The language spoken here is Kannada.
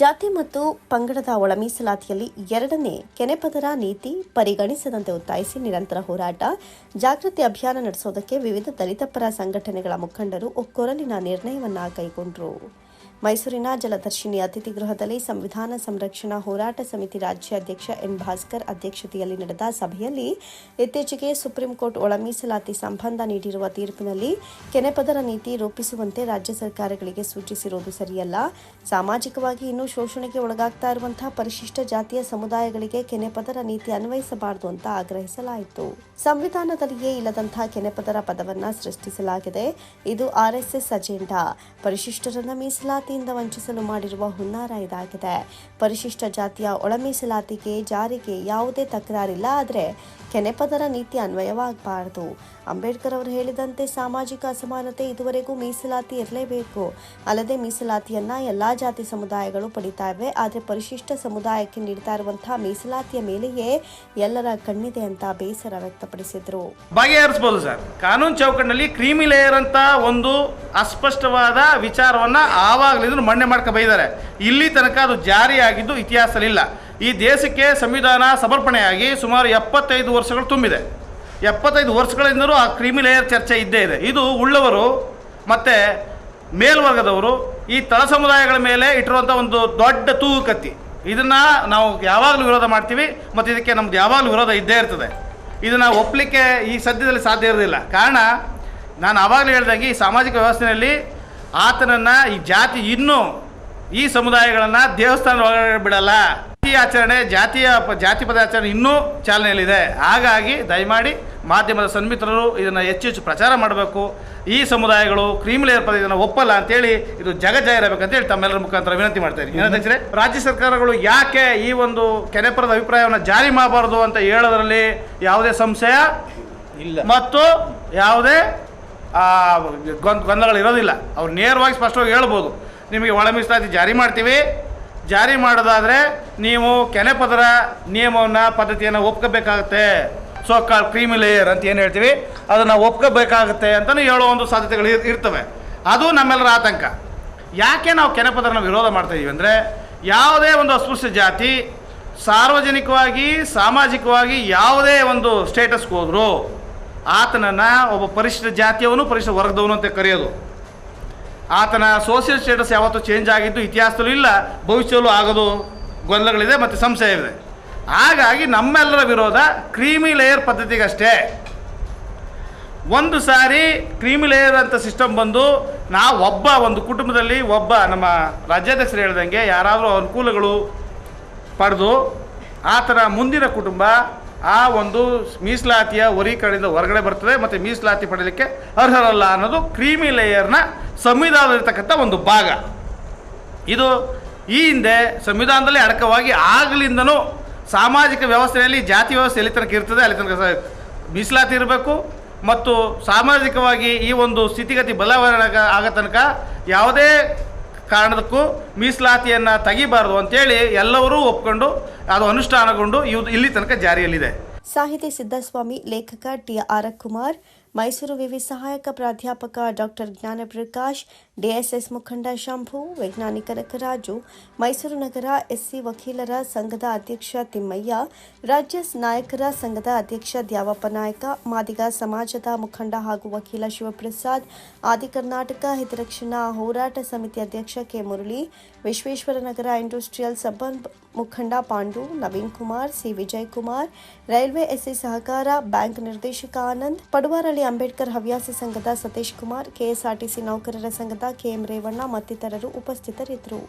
ಜಾತಿ ಮತ್ತು ಪಂಗಡದ ಒಳ ಮೀಸಲಾತಿಯಲ್ಲಿ ಎರಡನೇ ಕೆನೆಪದರ ನೀತಿ ಪರಿಗಣಿಸದಂತೆ ಒತ್ತಾಯಿಸಿ ನಿರಂತರ ಹೋರಾಟ, ಜಾಗೃತಿ ಅಭಿಯಾನ ನಡೆಸೋದಕ್ಕೆ ವಿವಿಧ ದಲಿತ ಪರ ಸಂಘಟನೆಗಳ ಮುಖಂಡರು ಒಕ್ಕೊರಲಿನ ನಿರ್ಣಯವನ್ನು ಕೈಗೊಂಡರು. ಮೈಸೂರಿನ ಜಲದರ್ಶಿನಿ ಅತಿಥಿ ಗೃಹದಲ್ಲಿ ಸಂವಿಧಾನ ಸಂರಕ್ಷಣಾ ಹೋರಾಟ ಸಮಿತಿ ರಾಜ್ಯಾಧ್ಯಕ್ಷ ಎನ್ ಭಾಸ್ಕರ್ ಅಧ್ಯಕ್ಷತೆಯಲ್ಲಿ ನಡೆದ ಸಭೆಯಲ್ಲಿ ಇತ್ತೀಚೆಗೆ ಸುಪ್ರೀಂ ಕೋರ್ಟ್ ಒಳ ಮೀಸಲಾತಿ ಸಂಬಂಧ ನೀಡಿರುವ ತೀರ್ಪಿನಲ್ಲಿ ಕೆನೆಪದರ ನೀತಿ ರೂಪಿಸುವಂತೆ ರಾಜ್ಯ ಸರ್ಕಾರಗಳಿಗೆ ಸೂಚಿಸಿರುವುದು ಸರಿಯಲ್ಲ. ಸಾಮಾಜಿಕವಾಗಿ ಇನ್ನೂ ಶೋಷಣೆಗೆ ಒಳಗಾಗ್ತಾ ಇರುವಂತಹ ಪರಿಶಿಷ್ಟ ಜಾತಿಯ ಸಮುದಾಯಗಳಿಗೆ ಕೆನೆಪದರ ನೀತಿ ಅನ್ವಯಿಸಬಾರದು ಅಂತ ಆಗ್ರಹಿಸಲಾಯಿತು. ಸಂವಿಧಾನದಲ್ಲಿಯೇ ಇಲ್ಲದಂತಹ ಕೆನೆಪದರ ಪದವನ್ನ ಸೃಷ್ಟಿಸಲಾಗಿದೆ. ಇದು ಆರ್ಎಸ್ಎಸ್ ಅಜೆಂಡಾ. ಪರಿಶಿಷ್ಟರನ್ನ ಮೀಸಲಾತಿಯಿಂದ ವಂಚಿಸಲು ಮಾಡಿರುವ ಹುನ್ನಾರ ಇದಾಗಿದೆ. ಪರಿಶಿಷ್ಟ ಜಾತಿಯ ಒಳಮೀಸಲಾತಿಗೆ ಜಾರಿಗೆ ಯಾವುದೇ ತಕರಾರಿಲ್ಲ ಆದರೆ ಕೆನೆಪದರ ನೀತಿ ಅನ್ವಯವಾಗಬಾರದು. ಅಂಬೇಡ್ಕರ್ ಅವರು ಹೇಳಿದಂತೆ ಸಾಮಾಜಿಕ ಅಸಮಾನತೆ ಇದುವರೆಗೂ ಮೀಸಲಾತಿ ಇರಲೇಬೇಕು. ಅಲ್ಲದೆ ಮೀಸಲಾತಿಯನ್ನ ಎಲ್ಲಾ ಜಾತಿ ಸಮುದಾಯಗಳು ಪಡಿತಾ ಇವೆ ಆದರೆ ಪರಿಶಿಷ್ಟ ಸಮುದಾಯಕ್ಕೆ ನೀಡ್ತಾ ಇರುವಂತಹ ಮೀಸಲಾತಿಯ ಮೇಲೆಯೇ ಎಲ್ಲರ ಕಣ್ಣಿದೆ ಅಂತ ಬೇಸರ ವ್ಯಕ್ತಪಡಿಸಿದ್ರು. ಬಗೆಹರಿಸಬಹುದು ಸರ್. ಕಾನೂನು ಚೌಕಟ್ಟಿನಲ್ಲಿ ಕ್ರೀಮಿ ಲೇಯರ್ ಅಂತ ಒಂದು ಅಸ್ಪಷ್ಟವಾದ ವಿಚಾರವನ್ನ ಆವಾಗಲಿಂದ ಮಣ್ಣೆ ಮಾಡ್ಕೊ ಬೈದಾರೆ. ಇಲ್ಲಿ ತನಕ ಅದು ಜಾರಿಯಾಗಿದ್ದು ಇತಿಹಾಸದಲ್ಲಿಲ್ಲ. ಈ ದೇಶಕ್ಕೆ ಸಂವಿಧಾನ ಸಮರ್ಪಣೆಯಾಗಿ ಸುಮಾರು ಎಪ್ಪತ್ತೈದು ವರ್ಷಗಳು ತುಂಬಿದೆ. ಎಪ್ಪತ್ತೈದು ವರ್ಷಗಳಿಂದಲೂ ಆ ಕ್ರಿಮಿಲೇಯರ್ ಚರ್ಚೆ ಇದ್ದೇ ಇದೆ. ಇದು ಉಳ್ಳವರು ಮತ್ತು ಮೇಲ್ವರ್ಗದವರು ಈ ತಳ ಸಮುದಾಯಗಳ ಮೇಲೆ ಇಟ್ಟಿರುವಂಥ ಒಂದು ದೊಡ್ಡ ತೂಗು ಕತ್ತಿ. ಇದನ್ನು ನಾವು ಯಾವಾಗಲೂ ವಿರೋಧ ಮಾಡ್ತೀವಿ ಮತ್ತು ಇದಕ್ಕೆ ನಮ್ದು ಯಾವಾಗಲೂ ವಿರೋಧ ಇದ್ದೇ ಇರ್ತದೆ. ಇದನ್ನು ಒಪ್ಪಲಿಕ್ಕೆ ಈ ಸದ್ಯದಲ್ಲಿ ಸಾಧ್ಯ ಇರೋದಿಲ್ಲ ಕಾರಣ ನಾನು ಆವಾಗಲೇ ಹೇಳ್ದಂಗೆ ಈ ಸಾಮಾಜಿಕ ವ್ಯವಸ್ಥೆಯಲ್ಲಿ ಆತನನ್ನು ಈ ಜಾತಿ ಇನ್ನೂ ಈ ಸಮುದಾಯಗಳನ್ನು ದೇವಸ್ಥಾನ ಒಳಗಡೆ ಬಿಡಲ್ಲ. ಆಚರಣೆ ಜಾತಿಯ ಪ- ಜಾತಿ ಪದಾಚರಣೆ ಇನ್ನೂ ಚಾಲನೆಯಲ್ಲಿದೆ. ಹಾಗಾಗಿ ದಯಮಾಡಿ ಮಾಧ್ಯಮದ ಸನ್ಮಿತ್ರರು ಇದನ್ನು ಹೆಚ್ಚು ಹೆಚ್ಚು ಪ್ರಚಾರ ಮಾಡಬೇಕು. ಈ ಸಮುದಾಯಗಳು ಕ್ರೀಮಿಲೇಯರ್ ಪದ ಇದನ್ನು ಒಪ್ಪಲ್ಲ ಅಂತೇಳಿ ಇದು ಜಗಜ್ಜಾಯ ಇರಬೇಕಂತೇಳಿ ತಮ್ಮೆಲ್ಲರ ಮುಖಾಂತರ ವಿನಂತಿ ಮಾಡ್ತಾ ಇದ್ದೀನಿ. ಏನಂತಂದ್ರೆ ರಾಜ್ಯ ಸರ್ಕಾರಗಳು ಯಾಕೆ ಈ ಒಂದು ಕೆನೆಪರದ ಅಭಿಪ್ರಾಯವನ್ನು ಜಾರಿ ಮಾಡಬಾರ್ದು ಅಂತ ಹೇಳೋದರಲ್ಲಿ ಯಾವುದೇ ಸಂಶಯ? ಇಲ್ಲ. ಮತ್ತು ಯಾವುದೇ ಗೊಂದಲಗಳು ಇರೋದಿಲ್ಲ ಅವ್ರು ನೇರವಾಗಿ ಸ್ಪಷ್ಟವಾಗಿ ಹೇಳ್ಬೋದು. ನಿಮಗೆ ಒಳ ಮೀಸಲಾತಿ ಜಾರಿ ಮಾಡ್ತೀವಿ. ಜಾರಿ ಮಾಡೋದಾದರೆ ನೀವು ಕೆನೆಪದರ ನಿಯಮವನ್ನು, ಪದ್ಧತಿಯನ್ನು ಒಪ್ಕೋಬೇಕಾಗತ್ತೆ. ಸೊ ಕಾಲ್ ಕ್ರೀಮಿ ಲೇಯರ್ ಅಂತ ಏನು ಹೇಳ್ತೀವಿ? ಅದನ್ನು ಒಪ್ಕೋಬೇಕಾಗುತ್ತೆ ಅಂತಲೂ ಹೇಳೋ ಒಂದು ಸಾಧ್ಯತೆಗಳು ಇರ್ತವೆ. ಅದು ನಮ್ಮೆಲ್ಲರ ಆತಂಕ. ಯಾಕೆ ನಾವು ಕೆನೆಪದರನ ವಿರೋಧ ಮಾಡ್ತಾ ಇದೀವಿ ಅಂದರೆ, ಯಾವುದೇ ಒಂದು ಅಸ್ಪೃಶ್ಯ ಜಾತಿ, ಸಾರ್ವಜನಿಕವಾಗಿ, ಸಾಮಾಜಿಕವಾಗಿ ಯಾವುದೇ ಒಂದು ಸ್ಟೇಟಸ್ಗೆ ಹೋದರೂ, ಆತನನ್ನು ಒಬ್ಬ ಪರಿಶಿಷ್ಟ ಜಾತಿಯವನು, ಪರಿಶಿಷ್ಟ ವರ್ಗದವನು ಅಂತ ಕರೆಯೋದು. ಆತನ ಸೋಷಿಯಲ್ ಸ್ಟೇಟಸ್ ಯಾವತ್ತೂ ಚೇಂಜ್ ಆಗಿದ್ದು ಇತಿಹಾಸದಲ್ಲೂ ಇಲ್ಲ, ಭವಿಷ್ಯದಲ್ಲೂ ಆಗೋದು ಗೊಂದಲಗಳಿದೆ ಮತ್ತು ಸಂಶಯವಿದೆ. ಹಾಗಾಗಿ ನಮ್ಮೆಲ್ಲರ ವಿರೋಧ ಕ್ರೀಮಿ ಲೇಯರ್ ಪದ್ಧತಿಗಷ್ಟೇ. ಒಂದು ಸಾರಿ ಕ್ರೀಮಿ ಲೇಯರ್ ಅಂತ ಸಿಸ್ಟಮ್ ಬಂದು ನಾವು ಒಬ್ಬ ಒಂದು ಕುಟುಂಬದಲ್ಲಿ ಒಬ್ಬ ನಮ್ಮ ರಾಜ್ಯಾಧ್ಯಕ್ಷರು ಹೇಳ್ದಂಗೆ ಯಾರಾದರೂ ಅನುಕೂಲಗಳು ಪಡೆದು ಆತನ ಮುಂದಿನ ಕುಟುಂಬ ಆ ಒಂದು ಮೀಸಲಾತಿಯ ವರೀಕರಣದಿಂದ ಹೊರಗಡೆ ಬರ್ತದೆ ಮತ್ತು ಮೀಸಲಾತಿ ಪಡೆಯಲಿಕ್ಕೆ ಅರ್ಹರಲ್ಲ ಅನ್ನೋದು ಕ್ರೀಮಿ ಲೇಯರ್ನ ಸಂವಿಧಾನದಲ್ಲಿರ್ತಕ್ಕಂಥ ಒಂದು ಭಾಗ. ಇದು ಈ ಹಿಂದೆ ಸಂವಿಧಾನದಲ್ಲಿ ಅಡಕವಾಗಿ ಆಗಲಿಂದನೂ ಸಾಮಾಜಿಕ ವ್ಯವಸ್ಥೆಯಲ್ಲಿ, ಜಾತಿ ವ್ಯವಸ್ಥೆ ಎಲ್ಲಿ ತನಕ ಇರ್ತದೆ, ಅಲ್ಲಿ ತನಕ ಮೀಸಲಾತಿ ಇರಬೇಕು ಮತ್ತು ಸಾಮಾಜಿಕವಾಗಿ ಈ ಒಂದು ಸ್ಥಿತಿಗತಿ ಬಲವರ್ಣ ಆಗ ತನಕ ಯಾವುದೇ ಕಾರಣದಕ್ಕೂ ಮೀಸಲಾತಿಯನ್ನು ತೆಗಿಬಾರ್ದು ಅಂತೇಳಿ ಎಲ್ಲರೂ ಒಪ್ಕೊಂಡು, ಅದು ಅನುಷ್ಠಾನಗೊಂಡು ಇವು ಇಲ್ಲಿ ತನಕ ಜಾರಿಯಲ್ಲಿದೆ. ಸಾಹಿತಿ ಸಿದ್ದಸ್ವಾಮಿ ಲೇಖಕ ಟಿ ಆರ್ ಕುಮಾರ್ ಮೈಸೂರು ವಿವಿ ಸಹಾಯಕ ಪ್ರಾಧ್ಯಾಪಕ ಡಾಕ್ಟರ್ ಜ್ಞಾನಪ್ರಕಾಶ್ ಡಿಎಸ್ಎಸ್ ಮುಖಂಡ ಶಂಭು ವೈಜ್ಞಾನಿಕ ನಕರಾಜು ಮೈಸೂರು ನಗರ ಎಸ್ಸಿ ವಕೀಲರ ಸಂಘದ ಅಧ್ಯಕ್ಷ ತಿಮ್ಮಯ್ಯ ರಾಜ್ಯ ನಾಯಕರ ಸಂಘದ ಅಧ್ಯಕ್ಷ ದ್ಯಾವಪ್ಪ ನಾಯಕ ಮಾದಿಗ ಸಮಾಜದ ಮುಖಂಡ ಹಾಗೂ ವಕೀಲ ಶಿವಪ್ರಸಾದ್ ಆದಿ ಕರ್ನಾಟಕ ಹಿತರಕ್ಷಣಾ ಹೋರಾಟ ಸಮಿತಿ ಅಧ್ಯಕ್ಷ ಕೆ ಮುರಳಿ ವಿಶ್ವೇಶ್ವರ ನಗರ ಇಂಡಸ್ಟ್ರಿಯಲ್ ಸಬ್ ಮುಖಂಡ Pandu Naveen Kumar C Vijay Kumar railway SC ಸಹಕಾರ ಬ್ಯಾಂಕ್ ನಿರ್ದೇಶಕ ಆನಂದ್ ಪಡುವಾರಳ್ಳಿ ಅಂಬೇಡ್ಕರ್ ಹವ್ಯಾಸಿ ಸಂಘದ ಸತೀಶ್ ಕುಮಾರ್ ಕೆಎಸ್ಆರ್ಟಿಸಿ ನೌಕರರ ಸಂಘದ ಕೆಎಂ ರೇವಣ್ಣ ಮತ್ತಿತರರು ಉಪಸ್ಥಿತರಿದ್ದರು.